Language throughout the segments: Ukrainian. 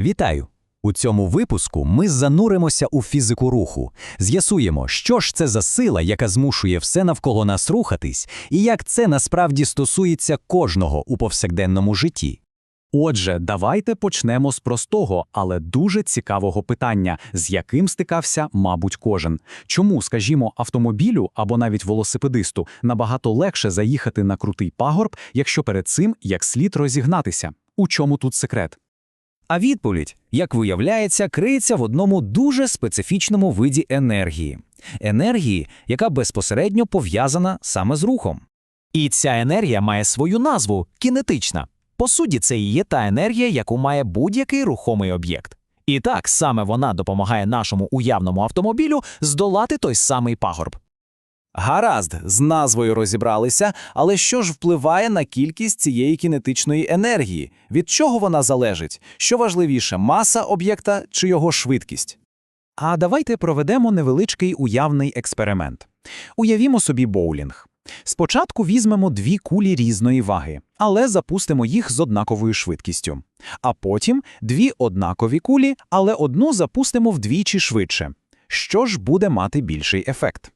Вітаю! У цьому випуску ми зануримося у фізику руху, з'ясуємо, що ж це за сила, яка змушує все навколо нас рухатись, і як це насправді стосується кожного у повсякденному житті. Отже, давайте почнемо з простого, але дуже цікавого питання, з яким стикався, мабуть, кожен. Чому, скажімо, автомобілю або навіть велосипедисту набагато легше заїхати на крутий пагорб, якщо перед цим як слід розігнатися? У чому тут секрет? А відповідь, як виявляється, криється в одному дуже специфічному виді енергії енергії, яка безпосередньо пов'язана саме з рухом. І ця енергія має свою назву кінетична. По суті, це і є та енергія, яку має будь-який рухомий об'єкт. І так саме вона допомагає нашому уявному автомобілю здолати той самий пагорб. Гаразд, з назвою розібралися, але що ж впливає на кількість цієї кінетичної енергії? Від чого вона залежить? Що важливіше, маса об'єкта чи його швидкість? А давайте проведемо невеличкий уявний експеримент. Уявімо собі боулінг. Спочатку візьмемо дві кулі різної ваги, але запустимо їх з однаковою швидкістю. А потім дві однакові кулі, але одну запустимо вдвічі швидше. Що ж буде мати більший ефект?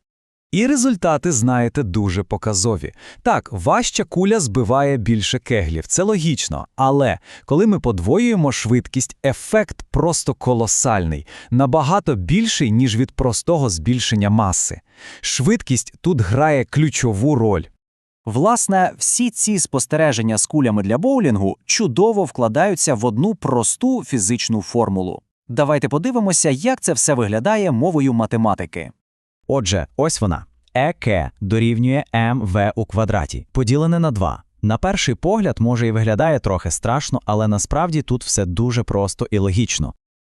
І результати, знаєте, дуже показові. Так, важча куля збиває більше кеглів, це логічно. Але коли ми подвоюємо швидкість, ефект просто колосальний, набагато більший, ніж від простого збільшення маси. Швидкість тут грає ключову роль. Власне, всі ці спостереження з кулями для боулінгу чудово вкладаються в одну просту фізичну формулу. Давайте подивимося, як це все виглядає мовою математики. Отже, ось вона. ЕК дорівнює МВ у квадраті, поділене на 2. На перший погляд, може і виглядає трохи страшно, але насправді тут все дуже просто і логічно.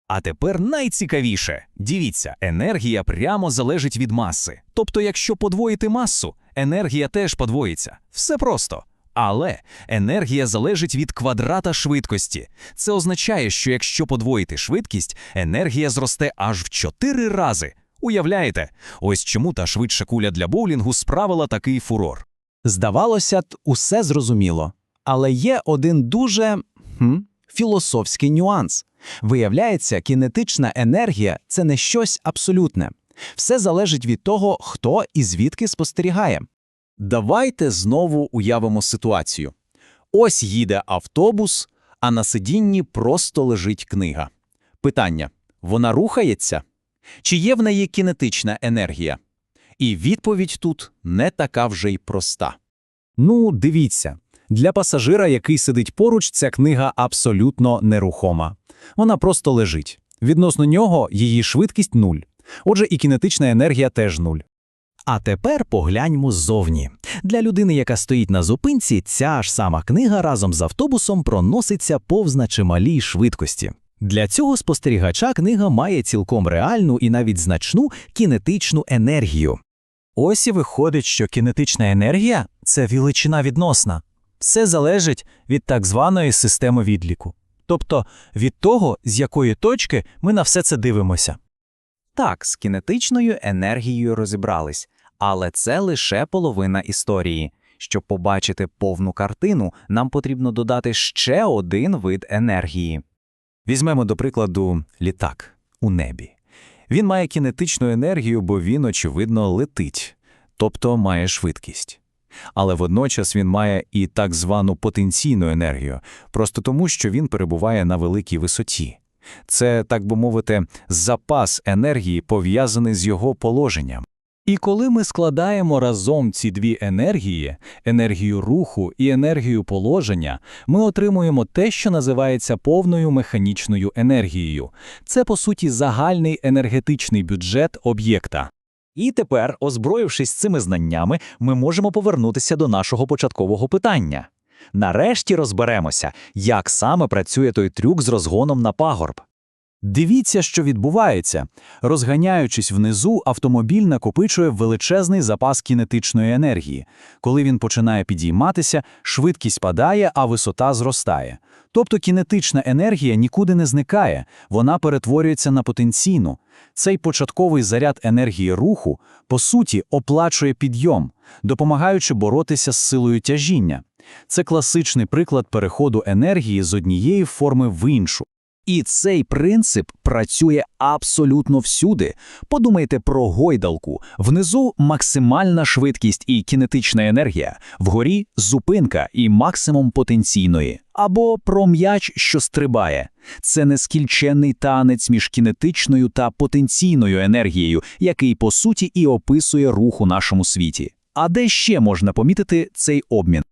А тепер найцікавіше. Дивіться, енергія прямо залежить від маси. Тобто, якщо подвоїти масу, енергія теж подвоїться. Все просто. Але енергія залежить від квадрата швидкості. Це означає, що якщо подвоїти швидкість, енергія зросте аж в 4 рази. Уявляєте? Ось чому та швидша куля для боулінгу справила такий фурор. Здавалося усе зрозуміло. Але є один дуже хм, філософський нюанс. Виявляється, кінетична енергія це не щось абсолютне. Все залежить від того, хто і звідки спостерігає. Давайте знову уявимо ситуацію. Ось їде автобус, а на сидінні просто лежить книга. Питання: вона рухається? Чи є в неї кінетична енергія? І відповідь тут не така вже й проста. Ну, дивіться, для пасажира, який сидить поруч, ця книга абсолютно нерухома. Вона просто лежить. Відносно нього її швидкість нуль. Отже, і кінетична енергія теж нуль. А тепер погляньмо ззовні. Для людини, яка стоїть на зупинці, ця ж сама книга разом з автобусом проноситься повз на чималій швидкості. Для цього спостерігача книга має цілком реальну і навіть значну кінетичну енергію. Ось і виходить, що кінетична енергія це величина відносна. Все залежить від так званої системи відліку, тобто від того, з якої точки ми на все це дивимося. Так, з кінетичною енергією розібрались, але це лише половина історії. Щоб побачити повну картину, нам потрібно додати ще один вид енергії. Візьмемо, до прикладу, літак у небі. Він має кінетичну енергію, бо він, очевидно, летить, тобто має швидкість. Але водночас він має і так звану потенційну енергію, просто тому, що він перебуває на великій висоті. Це, так би мовити, запас енергії, пов'язаний з його положенням. І коли ми складаємо разом ці дві енергії енергію руху і енергію положення, ми отримуємо те, що називається повною механічною енергією. Це, по суті, загальний енергетичний бюджет об'єкта. І тепер, озброївшись цими знаннями, ми можемо повернутися до нашого початкового питання. Нарешті розберемося, як саме працює той трюк з розгоном на пагорб. Дивіться, що відбувається. Розганяючись внизу, автомобіль накопичує величезний запас кінетичної енергії. Коли він починає підійматися, швидкість падає, а висота зростає. Тобто кінетична енергія нікуди не зникає, вона перетворюється на потенційну. Цей початковий заряд енергії руху, по суті, оплачує підйом, допомагаючи боротися з силою тяжіння. Це класичний приклад переходу енергії з однієї форми в іншу. І цей принцип працює абсолютно всюди. Подумайте про гойдалку. Внизу максимальна швидкість і кінетична енергія, вгорі зупинка і максимум потенційної. Або про м'яч, що стрибає. Це нескінченний танець між кінетичною та потенційною енергією, який по суті і описує рух у нашому світі. А де ще можна помітити цей обмін?